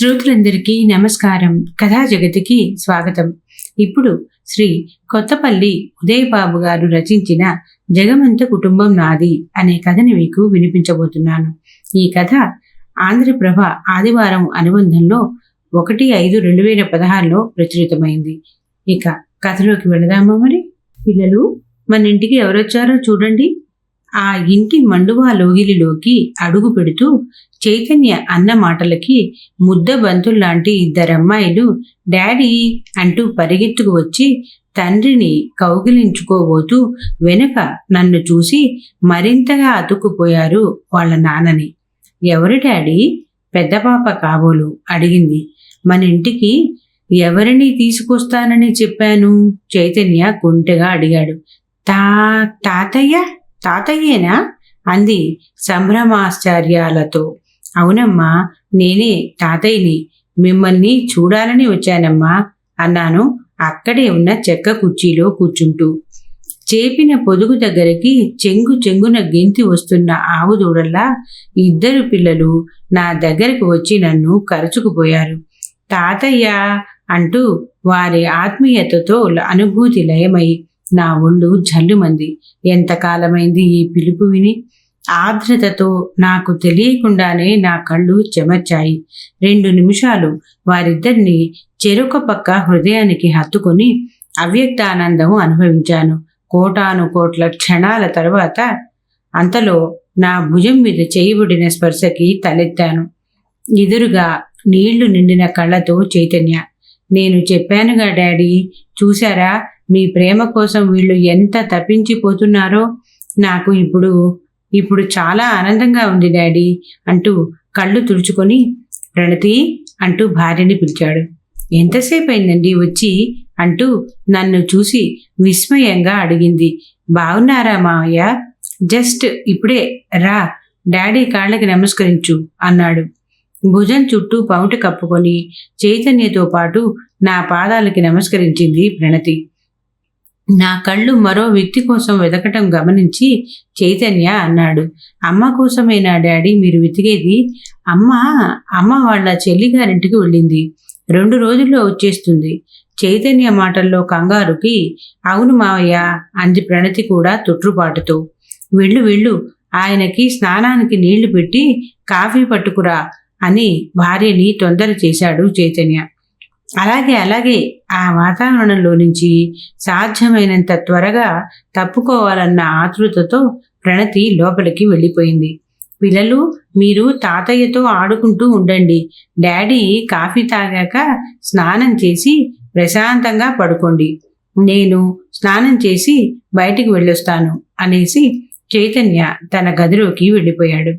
శ్రోతులందరికీ నమస్కారం. కథా జగతికి స్వాగతం. ఇప్పుడు శ్రీ కొత్తపల్లి ఉదయబాబు గారు రచించిన జగమంత కుటుంబం నాది అనే కథని మీకు వినిపించబోతున్నాను. ఈ కథ ఆంధ్రప్రభ ఆదివారం అనుబంధంలో ఒకటి ఐదు రెండు వేల పదహారులో ప్రచురితమైంది. ఇక కథలోకి వెళదామా మరి? పిల్లలు మన ఇంటికి ఎవరొచ్చారో చూడండి. ఆ ఇంటి మండువా లోగిలిలోకి అడుగు పెడుతూ చైతన్య అన్న మాటలకి ముద్ద బంతుల్లాంటి ఇద్దరమ్మాయిలు డాడీ అంటూ పరిగెత్తుకు వచ్చి తండ్రిని కౌగిలించుకోబోతూ వెనుక నన్ను చూసి మరింతగా అతుక్కుపోయారు వాళ్ళ నాన్నని. ఎవరు డాడీ? పెద్ద పాప కాబోలు అడిగింది. మన ఇంటికి ఎవరిని తీసుకొస్తానని చెప్పాను? చైతన్య కుంటగా అడిగాడు. తా తాతయ్య? తాతయ్యేనా? అంది సంభ్రమాశ్చర్యాలతో. అవునమ్మా నేనే తాతయ్యని. మిమ్మల్ని చూడాలని వచ్చానమ్మా అన్నాను అక్కడే ఉన్న చెక్క కుర్చీలో కూర్చుంటూ. చేపిన పొదుగు దగ్గరికి చెంగు చెంగున గెంతి వస్తున్న ఆవు దూడల్లా ఇద్దరు పిల్లలు నా దగ్గరకు వచ్చి నన్ను కరుచుకుపోయారు. తాతయ్య అంటూ వారి ఆత్మీయతతో అనుభూతి లయమై నా ఒళ్ళు జల్లుమంది. ఎంతకాలమైంది ఈ పిలుపు విని? ఆర్ద్రతతో నాకు తెలియకుండానే నా కళ్ళు చెమర్చాయి. రెండు నిమిషాలు వారిద్దరిని చెరుక పక్క హృదయానికి హత్తుకొని అవ్యక్త ఆనందం అనుభవించాను. కోటాను కోట్ల క్షణాల తర్వాత అంతలో నా భుజం మీద చేయబడిన స్పర్శకి తలెత్తాను. ఎదురుగా నీళ్ళు నిండిన కళ్ళతో చైతన్య. నేను చెప్పానుగా డాడీ చూశారా? మీ ప్రేమ కోసం వీళ్ళు ఎంత తప్పించిపోతున్నారో నాకు ఇప్పుడు ఇప్పుడు చాలా ఆనందంగా ఉంది డాడీ అంటూ కళ్ళు తుడుచుకొని ప్రణతి అంటూ భార్యని పిలిచాడు. ఎంతసేపు అయిందండి వచ్చి అంటూ నన్ను చూసి విస్మయంగా అడిగింది. బాగున్నారా మావయ్య? జస్ట్ ఇప్పుడే రా డాడీ కాళ్ళకి నమస్కరించు అన్నాడు. భుజం చుట్టూ పౌట కప్పుకొని చైతన్యతో పాటు నా పాదాలకి నమస్కరించింది ప్రణతి. నా కళ్ళు మరో వ్యక్తి కోసం వెతకటం గమనించి చైతన్య అన్నాడు. అమ్మ కోసమేనా డాడీ మీరు వెతికేది? అమ్మ అమ్మ వాళ్ళ చెల్లిగారింటికి వెళ్ళింది. రెండు రోజుల్లో వచ్చేస్తుంది. చైతన్య మాటల్లో కంగారుకి అవును మావయ్య అంది ప్రణతి కూడా తొట్రుపాటుతో వెళ్ళు వెళ్ళు. ఆయనకి స్నానానికి నీళ్ళు పెట్టి కాఫీ పట్టుకురా అని భార్యని తొందర చేశాడు చైతన్య. అలాగే అలాగే ఆ వాతావరణంలో నుంచి సాధ్యమైనంత త్వరగా తప్పుకోవాలన్న ఆతృతతో ప్రణతి లోపలికి వెళ్ళిపోయింది. పిల్లలు మీరు తాతయ్యతో ఆడుకుంటూ ఉండండి. డాడీ కాఫీ తాగాక స్నానం చేసి ప్రశాంతంగా పడుకోండి. నేను స్నానం చేసి బయటికి వెళ్ళొస్తాను అనేసి చైతన్య తన గదిలోకి వెళ్ళిపోయాడు.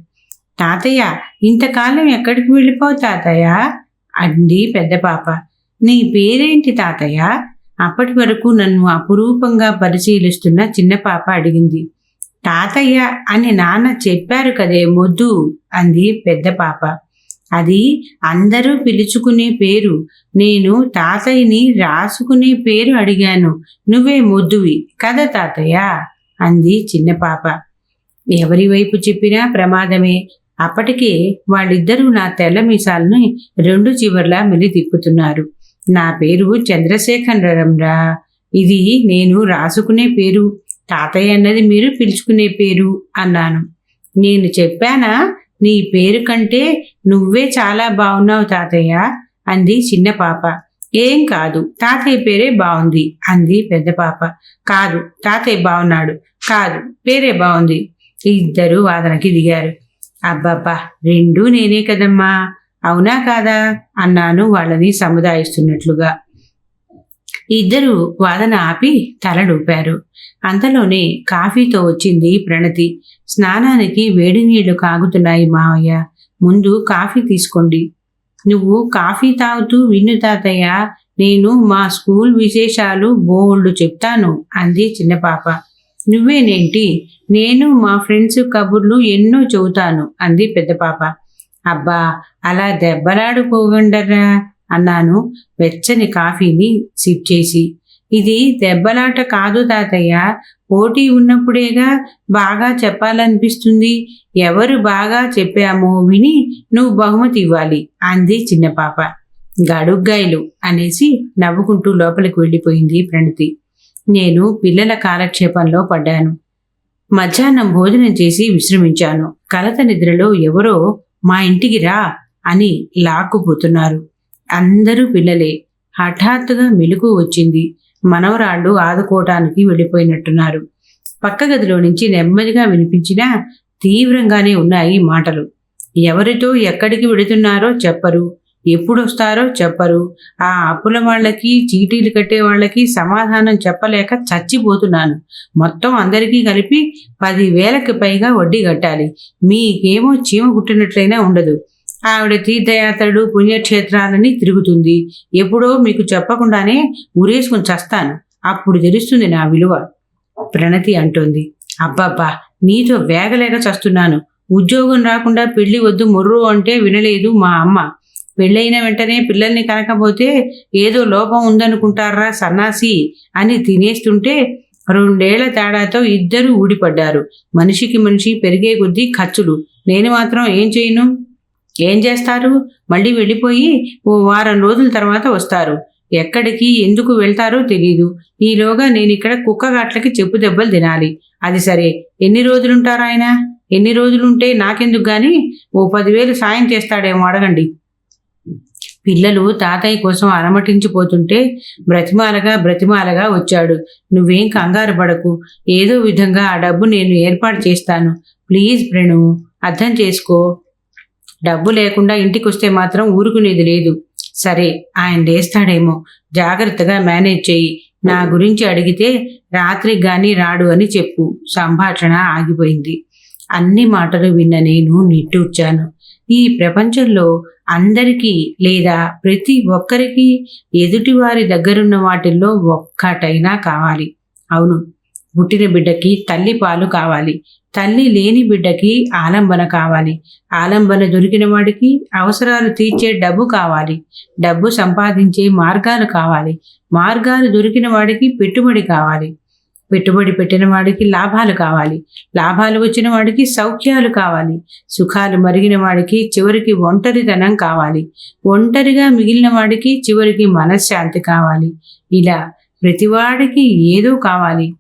తాతయ్య ఇంతకాలం ఎక్కడికి వెళ్ళిపోవు తాతయ్య? అంది పెద్ద పాప. నీ పేరేంటి తాతయ్య? అప్పటి వరకు నన్ను అపురూపంగా పరిశీలిస్తున్న చిన్న పాప అడిగింది. తాతయ్య అని నాన్న చెప్పారు కదే మొద్దు అంది పెద్ద పాప. అది అందరూ పిలుచుకునే పేరు. నేను తాతయ్యని రాసుకునే పేరు అడిగాను. నువ్వే మొద్దువి కదా తాతయ్య? అంది చిన్న పాప. ఎవరి వైపు చెప్పినా ప్రమాదమే. అప్పటికే వాళ్ళిద్దరూ నా తెల్ల మీసాలని రెండు చివర్లా మెలి తిప్పుతున్నారు నా పేరు చంద్రశేఖరరంరా ఇది నేను రాసుకునే పేరు తాతయ్య అన్నది మీరు పిలుచుకునే పేరు అన్నాను. నేను చెప్పానా నీ పేరు కంటే నువ్వే చాలా బాగున్నావు తాతయ్య అంది చిన్న పాప. ఏం కాదు తాతయ్య పేరే బాగుంది అంది పెద్ద పాప. కాదు తాతయ్య బాగున్నాడు కాదు పేరే బాగుంది ఇద్దరు వాదనకి దిగారు. అబ్బబ్బా రెండూ నేనే కదమ్మా. అవునా కాదా? అన్నాను వాళ్ళని సముదాయిస్తున్నట్లుగా. ఇద్దరు వాదన ఆపి తలడూపారు అంతలోనే కాఫీతో వచ్చింది ప్రణతి. స్నానానికి వేడి నీళ్ళు కాగుతున్నాయి మావయ్య. ముందు కాఫీ తీసుకోండి. నువ్వు కాఫీ తాగుతూ విన్ను తాతయ్య నేను మా స్కూల్ విశేషాలు బోల్డ్ చెప్తాను అంది చిన్న పాప. నువ్వేనేంటి? నేను మా ఫ్రెండ్స్ కబుర్లు ఎన్నో చెబుతాను అంది పెద్ద పాప. అబ్బా అలా దెబ్బలాడుకోగండరా అన్నాను. వెచ్చని కాఫీని సిప్ చేసి. ఇది దెబ్బలాట కాదు తాతయ్య. పోటీ ఉన్నప్పుడేగా బాగా చెప్పాలనిపిస్తుంది. ఎవరు బాగా చెప్పామో విని నువ్వు బహుమతి ఇవ్వాలి అంది చిన్న పాప. గడుగ్గాయలు అనేసి నవ్వుకుంటూ లోపలికి వెళ్ళిపోయింది ప్రణతి. నేను పిల్లల కాలక్షేపంలో పడ్డాను. మధ్యాహ్నం భోజనం చేసి విశ్రమించాను. కలత నిద్రలో ఎవరో మా ఇంటికి రా అని లాక్కుపోతున్నారు. అందరూ పిల్లలే. హఠాత్తుగా మెలకు వచ్చింది. మనవరాళ్ళు ఆదుకోవటానికి వెళ్ళిపోయినట్టున్నారు. పక్క గదిలో నుంచి నెమ్మదిగా వినిపించినా తీవ్రంగానే ఉన్నాయి మాటలు. ఎవరితో ఎక్కడికి వెడుతున్నారో చెప్పరు. ఎప్పుడు వస్తారో చెప్పరు. ఆ అప్పుల వాళ్ళకి చీటీలు కట్టే వాళ్ళకి సమాధానం చెప్పలేక చచ్చిపోతున్నాను. మొత్తం అందరికీ కలిపి పదివేలకి పైగా వడ్డీ కట్టాలి. మీకేమో చీమ కుట్టినట్లయినా ఉండదు. ఆవిడ తీర్థయాత్రలు పుణ్యక్షేత్రాలని తిరుగుతుంది. ఎప్పుడో మీకు చెప్పకుండానే ఉరేసుకుని చస్తాను. అప్పుడు తెలుస్తుంది నా విలువ. ప్రణతి అంటోంది. అబ్బబ్బా నీతో వేగలేక చస్తున్నాను. ఉద్యోగం రాకుండా పెళ్ళి వద్దు మొర్రు అంటే వినలేదు మా అమ్మ. పెళ్ళైన వెంటనే పిల్లల్ని కనకపోతే ఏదో లోపం ఉందనుకుంటారా సన్నాసి అని తినేస్తుంటే రెండేళ్ళ తేడాతో ఇద్దరూ ఊడిపడ్డారు. మనిషికి మనిషి పెరిగే కొద్దీ ఖర్చులు. నేను మాత్రం ఏం చేయను? ఏం చేస్తారు? మళ్ళీ వెళ్ళిపోయి ఓ వారం రోజుల తర్వాత వస్తారు. ఎక్కడికి ఎందుకు వెళ్తారో తెలీదు. ఈలోగా నేను ఇక్కడ కుక్కగాట్లకి చెప్పు దెబ్బలు తినాలి. అది సరే. ఎన్ని రోజులుంటారు ఆయన ఎన్ని రోజులుంటే నాకెందుకు గాని? ఓ పదివేలు సాయం చేస్తాడేమో అడగండి. పిల్లలు తాతయ్య కోసం అలమటించిపోతుంటే బ్రతిమాలగా బ్రతిమాలగా వచ్చాడు. నువ్వేం కంగారు పడకు. ఏదో విధంగా ఆ డబ్బు నేను ఏర్పాటు చేస్తాను. ప్లీజ్ ప్రణు అర్థం చేసుకో. డబ్బు లేకుండా ఇంటికి వస్తే మాత్రం ఊరుకునేది లేదు. సరే ఆయన లేస్తాడేమో. జాగ్రత్తగా మేనేజ్ చెయ్యి. నా గురించి అడిగితే రాత్రికి కానీ రాడు అని చెప్పు. సంభాషణ ఆగిపోయింది. అన్ని మాటలు విన్న నేను నిట్టూర్చాను. ఈ ప్రపంచంలో అందరికీ లేదా ప్రతి ఒక్కరికి ఎదుటివారి దగ్గరున్న వాటిల్లో ఒక్కటైనా కావాలి. అవును పుట్టిన బిడ్డకి తల్లి పాలు కావాలి. తల్లి లేని బిడ్డకి ఆలంబన కావాలి. ఆలంబన దొరికిన వాడికి అవసరాలు తీర్చే డబ్బు కావాలి. డబ్బు సంపాదించే మార్గాలు కావాలి. మార్గాలు దొరికిన వాడికి పెట్టుబడి కావాలి. పెట్టుబడి పెట్టిన వాడికి లాభాలు కావాలి. లాభాలు వచ్చిన వాడికి సౌఖ్యాలు కావాలి. సుఖాలు మరిగిన వాడికి చివరికి ఒంటరితనం కావాలి. ఒంటరిగా మిగిలిన వాడికి చివరికి మనశ్శాంతి కావాలి. ఇలా ప్రతివాడికి ఏదో కావాలి.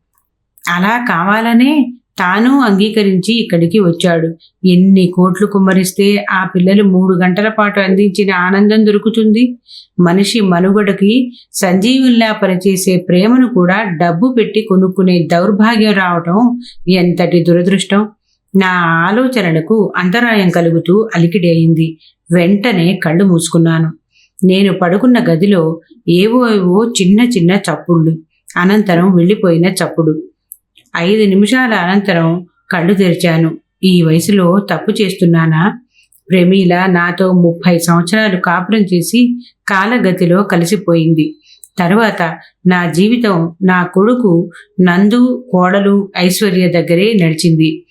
అలా కావాలనే తాను అంగీకరించి ఇక్కడికి వచ్చాడు. ఎన్ని కోట్లు కుమ్మరిస్తే ఆ పిల్లలు మూడు గంటల పాటు అందించిన ఆనందం దొరుకుతుంది. మనిషి మనుగడకి సంజీవుల్లా పనిచేసే ప్రేమను కూడా డబ్బు పెట్టి కొనుక్కునే దౌర్భాగ్యం రావటం ఎంతటి దురదృష్టం. నా ఆలోచనలకు అంతరాయం కలుగుతూ అలికిడి అయింది వెంటనే కళ్ళు మూసుకున్నాను. నేను పడుకున్న గదిలో ఏవో ఏవో చిన్న చిన్న చప్పుళ్ళు. అనంతరం వెళ్ళిపోయిన చప్పుడు. ఐదు నిమిషాల అనంతరం కళ్ళు తెరిచాను. ఈ వయసులో తప్పు చేస్తున్నానా? ప్రమీల నాతో ముప్పై సంవత్సరాలు కాపురం చేసి కాలగతిలో కలిసిపోయింది. తరువాత నా జీవితం నా కొడుకు నందు కోడలు ఐశ్వర్య దగ్గరే నడిచింది.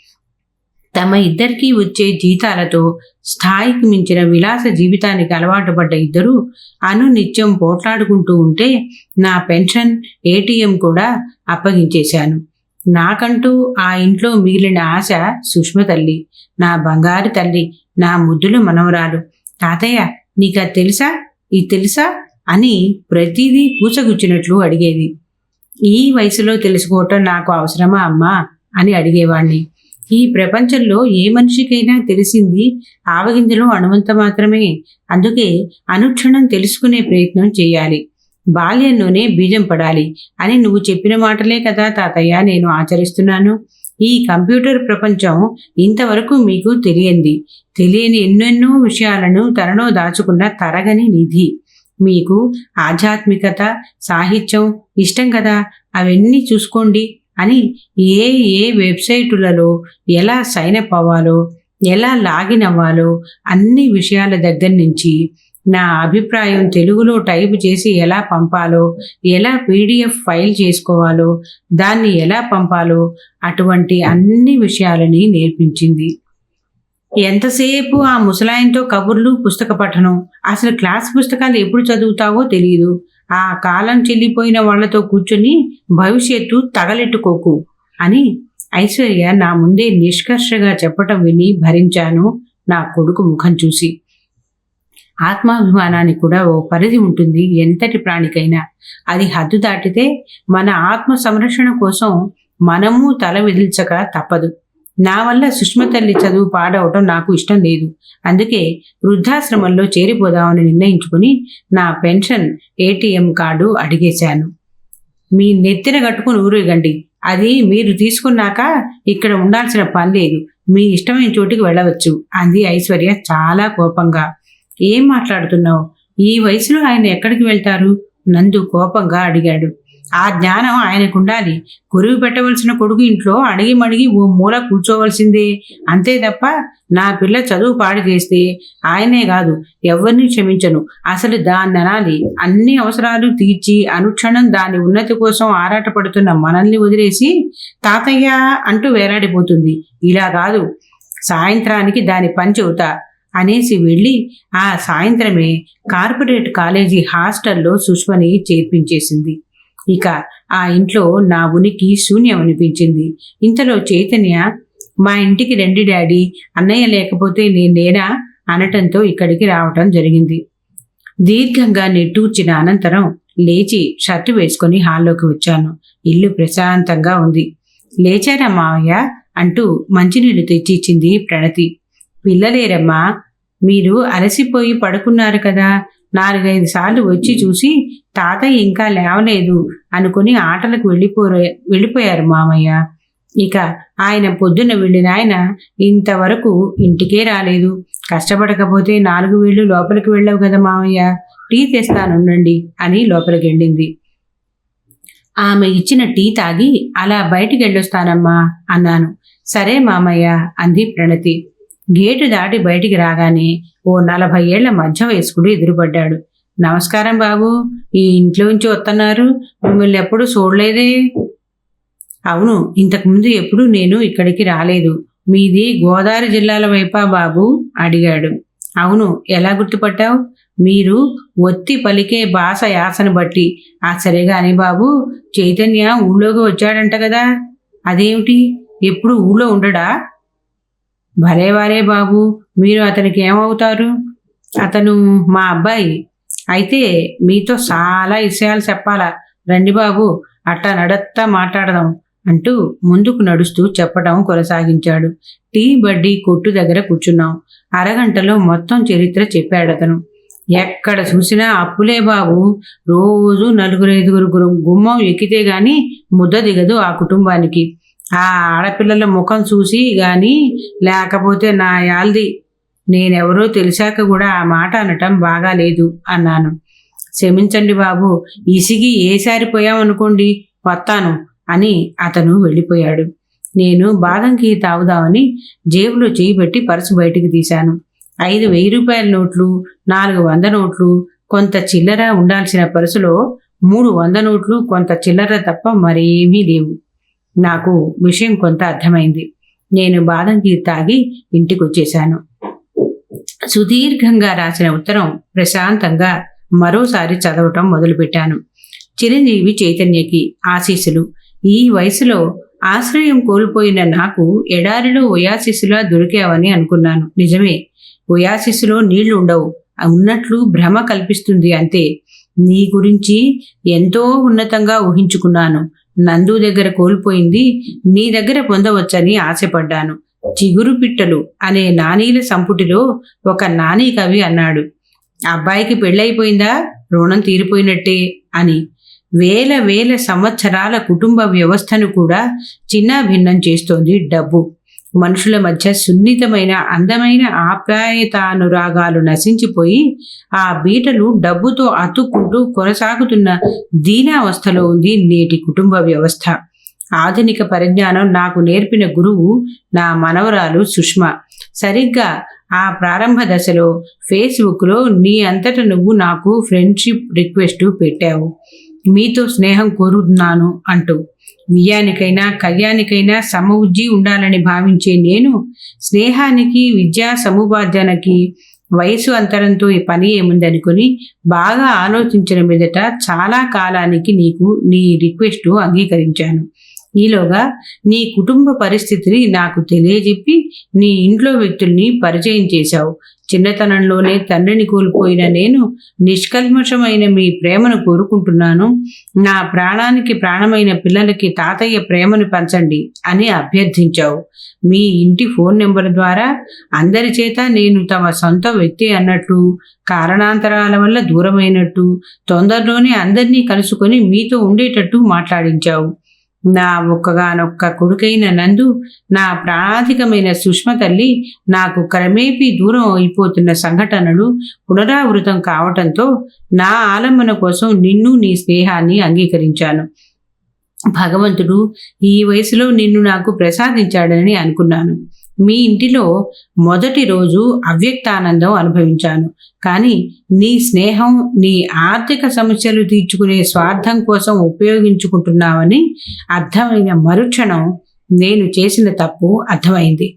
తమ ఇద్దరికీ వచ్చే జీతాలతో స్థాయికి మించిన విలాస జీవితానికి అలవాటు పడ్డ ఇద్దరు అనునిత్యం పోట్లాడుకుంటూ ఉంటే నా పెన్షన్ ఏటీఎం కూడా అప్పగించేశాను. నాకంటూ ఆ ఇంట్లో మిగిలిన ఆశ సుష్మ తల్లి నా బంగారు తల్లి నా ముద్దులు మనవరాలు. తాతయ్య నీకు అది తెలుసా? ఇది తెలుసా? అని ప్రతిదీ పూచగుచ్చినట్లు అడిగేది. ఈ వయసులో తెలుసుకోవటం నాకు అవసరమా అమ్మా? అని అడిగేవాణ్ణి. ఈ ప్రపంచంలో ఏ మనిషికైనా తెలిసింది ఆవగింజలు అణువంత మాత్రమే. అందుకే అనుక్షణం తెలుసుకునే ప్రయత్నం చేయాలి. బాల్యంలోనే బీజం పడాలి అని నువ్వు చెప్పిన మాటలే కదా తాతయ్య నేను ఆచరిస్తున్నాను. ఈ కంప్యూటర్ ప్రపంచం ఇంతవరకు మీకు తెలియంది. తెలియని ఎన్నెన్నో విషయాలను తనలో దాచుకున్న తరగని నిధి. మీకు ఆధ్యాత్మికత సాహిత్యం ఇష్టం కదా? అవన్నీ చూసుకోండి అని ఏ ఏ వెబ్సైటులలో ఎలా సైన్ అప్ అవ్వాలో ఎలా లాగిన్ అవ్వాలో అన్ని విషయాల దగ్గర నుంచి నా అభిప్రాయం తెలుగులో టైప్ చేసి ఎలా పంపాలో ఎలా పీడిఎఫ్ ఫైల్ చేసుకోవాలో దాన్ని ఎలా పంపాలో అటువంటి అన్ని విషయాలని నేర్పించింది. ఎంతసేపు ఆ ముసలాయంతో కబుర్లు పుస్తక పఠనం? అసలు క్లాస్ పుస్తకాలు ఎప్పుడు చదువుతావో తెలియదు ఆ కాలం చెల్లిపోయిన వాళ్ళతో కూర్చొని భవిష్యత్తు తగలెట్టుకోకు అని ఐశ్వర్య నా ముందే నిష్కర్షగా చెప్పటం విని భరించాను నా కొడుకు ముఖం చూసి. ఆత్మాభిమానానికి కూడా ఓ పరిధి ఉంటుంది. ఎంతటి ప్రాణికైనా అది హద్దు దాటితే మన ఆత్మ సంరక్షణ కోసం మనము తల విదిల్చక తప్పదు. నా వల్ల సుష్మ తల్లి చదువు పాడవటం నాకు ఇష్టం లేదు. అందుకే వృద్ధాశ్రమంలో చేరిపోదామని నిర్ణయించుకుని నా పెన్షన్ ఏటీఎం కార్డు అడిగేశాను. మీ నెత్తిన కట్టుకుని ఊరేగండి. అది మీరు తీసుకున్నాక ఇక్కడ ఉండాల్సిన పని లేదు. మీ ఇష్టమైన చోటికి వెళ్ళవచ్చు అంది ఐశ్వర్య చాలా కోపంగా. ఏం మాట్లాడుతున్నావు? ఈ వయసులో ఆయన ఎక్కడికి వెళ్తారు? నందు కోపంగా అడిగాడు. ఆ జ్ఞానం ఆయనకు ఉండాలి గురువు పెట్టవలసిన కొడుకు ఇంట్లో అడిగి మడిగి ఓ మూల కూర్చోవలసిందే. అంతే తప్ప నా పిల్ల చదువు పాడు చేస్తే ఆయనే కాదు ఎవరిని క్షమించను. అసలు దాన్ని అనాలి. అన్ని అవసరాలు తీర్చి అనుక్షణం దాని ఉన్నతి కోసం ఆరాటపడుతున్న మనల్ని వదిలేసి తాతయ్య అంటూ వేలాడిపోతుంది. ఇలా కాదు. సాయంత్రానికి దాని పని చెబుతా అనేసి వెళ్ళి ఆ సాయంత్రమే కార్పొరేట్ కాలేజీ హాస్టల్లో సుష్మని చేర్పించేసింది. ఇక ఆ ఇంట్లో నా ఉనికి శూన్యం అనిపించింది. ఇంతలో చైతన్య మా ఇంటికి రండి డాడీ అన్నయ్య లేకపోతే నేను లేనా అనటంతో ఇక్కడికి రావటం జరిగింది. దీర్ఘంగా నిట్టూర్చిన అనంతరం లేచి షర్టు వేసుకొని హాల్లోకి వచ్చాను. ఇల్లు ప్రశాంతంగా ఉంది. లేచారా మావయ్య? అంటూ మంచినీళ్ళు తెచ్చి ఇచ్చింది ప్రణతి. పిల్లలేరమ్మా మీరు అలసిపోయి పడుకున్నారు కదా. నాలుగైదు సార్లు వచ్చి చూసి తాతయ్య ఇంకా లేవలేదు అనుకుని ఆటలకు వెళ్ళిపోరే వెళ్ళిపోయారు మామయ్య. ఇక ఆయన పొద్దున్న వెళ్ళిన ఆయన ఇంతవరకు ఇంటికే రాలేదు. కష్టపడకపోతే నాలుగు వేళ్ళు లోపలికి వెళ్ళవు కదా మామయ్య. టీ తెస్తానుండండి అని లోపలికి వెళ్ళింది. ఆమె ఇచ్చిన టీ తాగి అలా బయటికి వెళ్ళొస్తానమ్మా అన్నాను. సరే మామయ్య అంది ప్రణతి. గేటు దాటి బయటికి రాగానే ఓ నలభై ఏళ్ళ మధ్య వయస్కుడు ఎదురుపడ్డాడు. నమస్కారం బాబు ఈ ఇంట్లోంచి వస్తున్నారు మిమ్మల్ని ఎప్పుడు చూడలేదే? అవును ఇంతకుముందు ఎప్పుడు నేను ఇక్కడికి రాలేదు. మీది గోదావరి జిల్లాల వైపా బాబు? అడిగాడు. అవును ఎలా గుర్తుపట్టావు? మీరు ఒత్తి పలికే భాష యాసను బట్టి. ఆ సరేగాని బాబు చైతన్య ఊళ్ళోకి వచ్చాడంట కదా. అదేమిటి? ఎప్పుడు ఊళ్ళో ఉండడా? భలే వారే బాబు మీరు అతనికి ఏమవుతారు? అతను మా అబ్బాయి. అయితే మీతో చాలా విషయాలు చెప్పాలా? రండి బాబు అట్టా నడత్తా మాట్లాడదాం అంటూ ముందుకు నడుస్తూ చెప్పడం కొనసాగించాడు. టీ బడ్డీ కొట్టు దగ్గర కూర్చున్నాం. అరగంటలో మొత్తం చరిత్ర చెప్పాడు అతను ఎక్కడ చూసినా అప్పులే బాబు. రోజు నలుగురు ఐదుగురు గుమ్మం ఎక్కితే గాని ముద్ద దిగదు ఆ కుటుంబానికి. ఆ ఆడపిల్లల ముఖం చూసి గాని లేకపోతే నా యాల్ది నేనెవరో తెలిసాక కూడా ఆ మాట అనటం బాగాలేదు అన్నాను. క్షమించండి బాబు ఇసిగి ఏసారిపోయామనుకోండి వస్తాను అని అతను వెళ్ళిపోయాడు. నేను బాదంకి తాగుదామని జేబులో చేయి పెట్టి పర్సు బయటికి తీశాను. ఐదు వెయ్యి రూపాయల నోట్లు నాలుగు వంద నోట్లు కొంత చిల్లర ఉండాల్సిన పర్సులో మూడు వంద నోట్లు కొంత చిల్లర తప్ప మరేమీ లేవు. నాకు విషయం కొంత అర్థమైంది. నేను బాదం కీర్ తాగి ఇంటికి వచ్చేశాను సుదీర్ఘంగా రాసిన ఉత్తరం ప్రశాంతంగా మరోసారి చదవటం మొదలుపెట్టాను. చిరంజీవి చైతన్యకి ఆశీస్సులు. ఈ వయసులో ఆశ్రయం కోల్పోయిన నాకు ఎడారిలో ఒయాసిస్సులా దొరికావని అనుకున్నాను. నిజమే ఒయాసిస్సులో నీళ్ళు ఉండవు. ఉన్నట్లు భ్రమ కల్పిస్తుంది అంతే. నీ గురించి ఎంతో ఉన్నతంగా ఊహించుకున్నాను. నందు దగ్గర కోల్పోయింది నీ దగ్గర పొందవచ్చని ఆశపడ్డాను. చిగురు పిట్టలు అనే నానీల సంపుటిలో ఒక నానీ కవి అన్నాడు. అబ్బాయికి పెళ్ళైపోయిందా? రుణం తీరిపోయినట్టే అని. వేల వేల సంవత్సరాల కుటుంబ వ్యవస్థను కూడా చిన్నాభిన్నం చేస్తోంది డబ్బు. మనుషుల మధ్య సున్నితమైన అందమైన ఆప్యాయతానురాగాలు నశించిపోయి ఆ బీటలు డబ్బుతో అతుక్కుంటూ కొనసాగుతున్న దీనావస్థలో ఉంది నేటి కుటుంబ వ్యవస్థ. ఆధునిక పరిజ్ఞానం నాకు నేర్పిన గురువు నా మనవరాలు సుష్మ. సరిగ్గా ఆ ప్రారంభ దశలో ఫేస్బుక్లో నీ అంతట నువ్వు నాకు ఫ్రెండ్షిప్ రిక్వెస్ట్ పెట్టావు. మీతో స్నేహం కోరుతున్నాను అంటూ వియ్యానికైనా కయ్యానికైనా సమవుజ్జి ఉండాలని భావించే నేను స్నేహానికి విద్యా సముపార్జనకి వయసు అంతరంతో ఈ పని ఏముందనుకుని బాగా ఆలోచించిన మీదట చాలా కాలానికి నీకు నీ రిక్వెస్ట్ అంగీకరించాను. ఈలోగా నీ కుటుంబ పరిస్థితిని నాకు తెలియజెప్పి నీ ఇంట్లో వ్యక్తుల్ని పరిచయం చేశావు. చిన్నతనంలోనే తండ్రిని కోల్పోయిన నేను నిష్కల్మషమైన మీ ప్రేమను కోరుకుంటున్నాను. నా ప్రాణానికి ప్రాణమైన పిల్లలకి తాతయ్య ప్రేమను పంచండి అని అభ్యర్థించావు. మీ ఇంటి ఫోన్ నెంబర్ ద్వారా అందరి చేత నేను తమ సొంత వ్యక్తి అన్నట్టు కారణాంతరాల వల్ల దూరమైనట్టు తొందరలోనే అందరినీ కలుసుకొని మీతో ఉండేటట్టు మాట్లాడించావు. నా ఒక్కగానొక్క కొడుకైన నందు నా ప్రాణాధికమైన సుష్మ తల్లి నాకు క్రమేపీ దూరం అయిపోతున్న సంఘటనలు పునరావృతం కావటంతో నా ఆలంబన కోసం నిన్ను నీ స్నేహాన్ని అంగీకరించాను. భగవంతుడు ఈ వయసులో నిన్ను నాకు ప్రసాదించాడని అనుకున్నాను. మీ ఇంటిలో మొదటి రోజు అవ్యక్తానందం అనుభవించాను. కానీ నీ స్నేహం నీ ఆర్థిక సమస్యలు తీర్చుకునే స్వార్థం కోసం ఉపయోగించుకుంటున్నావని అర్థమైన మరుక్షణం నేను చేసిన తప్పు అర్థమైంది.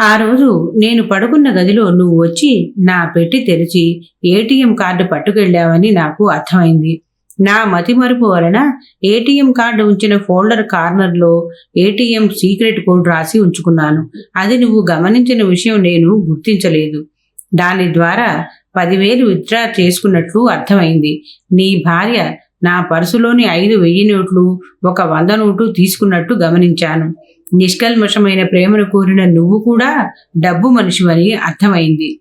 ఆ రోజు నేను పడుకున్న గదిలో నువ్వు వచ్చి నా పెట్టి తెరిచి ఏటీఎం కార్డు పట్టుకెళ్ళావని నాకు అర్థమైంది. నా మతిమరుపు వలన ఏటీఎం కార్డు ఉంచిన ఫోల్డర్ కార్నర్లో ఏటీఎం సీక్రెట్ కోడ్ రాసి ఉంచుకున్నాను. అది నువ్వు గమనించిన విషయం నేను గుర్తించలేదు. దాని ద్వారా పదివేలు విత్డ్రా చేసుకున్నట్లు అర్థమైంది. నీ భార్య నా పర్సులోని ఐదు వెయ్యి నోట్లు ఒక వంద నోటు తీసుకున్నట్టు గమనించాను. నిష్కల్మషమైన ప్రేమను కోరిన నువ్వు కూడా డబ్బు మనిషివని అర్థమైంది.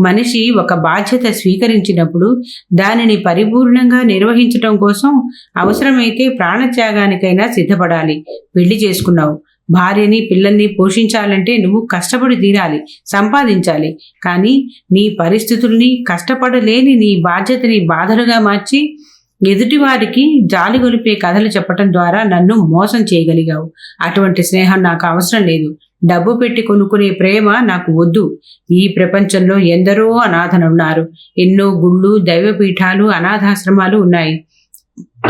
మనిషి ఒక బాధ్యత స్వీకరించినప్పుడు దానిని పరిపూర్ణంగా నిర్వహించటం కోసం అవసరమైతే ప్రాణత్యాగానికైనా సిద్ధపడాలి. పెళ్ళి చేసుకున్నావు. భార్యని పిల్లల్ని పోషించాలంటే నువ్వు కష్టపడి తీరాలి సంపాదించాలి. కానీ నీ పరిస్థితుల్ని కష్టపడలేని నీ బాధ్యతని బాధలుగా మార్చి ఎదుటివారికి జాలి గొలిపే కథలు చెప్పటం ద్వారా నన్ను మోసం చేయగలిగావు. అటువంటి స్నేహం నాకు అవసరం లేదు. డబ్బు పెట్టి కొనుక్కునే ప్రేమ నాకు వద్దు. ఈ ప్రపంచంలో ఎందరో అనాథనున్నారు. ఎన్నో గుళ్ళు దైవపీఠాలు అనాథాశ్రమాలు ఉన్నాయి.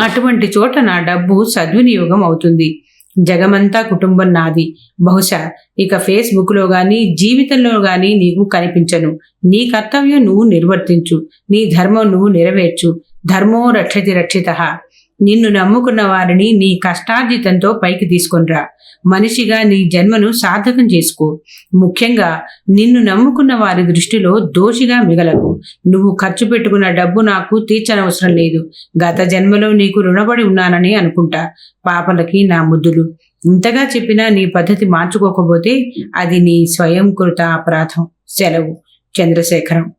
అటువంటి చోట నా డబ్బు సద్వినియోగం అవుతుంది. జగమంతా కుటుంబం నాది. బహుశా ఇక ఫేస్బుక్లో కానీ జీవితంలో కానీ నీకు కనిపించను. నీ కర్తవ్యం నువ్వు నిర్వర్తించు. నీ ధర్మం నువ్వు నెరవేర్చు. ధర్మో రక్షతి రక్షిత. నిన్ను నమ్ముకున్న వారిని నీ కష్టార్జితంతో పైకి తీసుకునిరా మనిషిగా నీ జన్మను సార్థకం చేసుకో. ముఖ్యంగా నిన్ను నమ్ముకున్న వారి దృష్టిలో దోషిగా మిగలకు. నువ్వు ఖర్చు పెట్టుకున్న డబ్బు నాకు తీర్చనవసరం లేదు. గత జన్మలో నీకు రుణపడి ఉన్నానని అనుకుంటా. పాపలకి నా ముద్దులు. ఇంతగా చెప్పినా నీ పద్ధతి మార్చుకోకపోతే అది నీ స్వయంకృత అపరాధం సెలవు. చంద్రశేఖరం.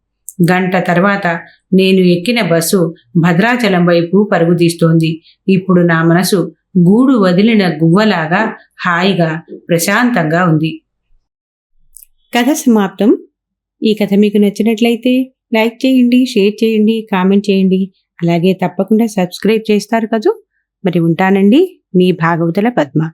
గంట తర్వాత నేను ఎక్కిన బస్సు భద్రాచలం వైపు పరుగుతీస్తోంది ఇప్పుడు నా మనసు గూడు వదిలిన గువ్వలాగా హాయిగా ప్రశాంతంగా ఉంది. కథ సమాప్తం. ఈ కథ మీకు నచ్చినట్లయితే లైక్ చేయండి షేర్ చేయండి కామెంట్ చేయండి. అలాగే తప్పకుండా సబ్స్క్రైబ్ చేస్తారు కదూ. మరి ఉంటానండి మీ భాగవతుల పద్మ.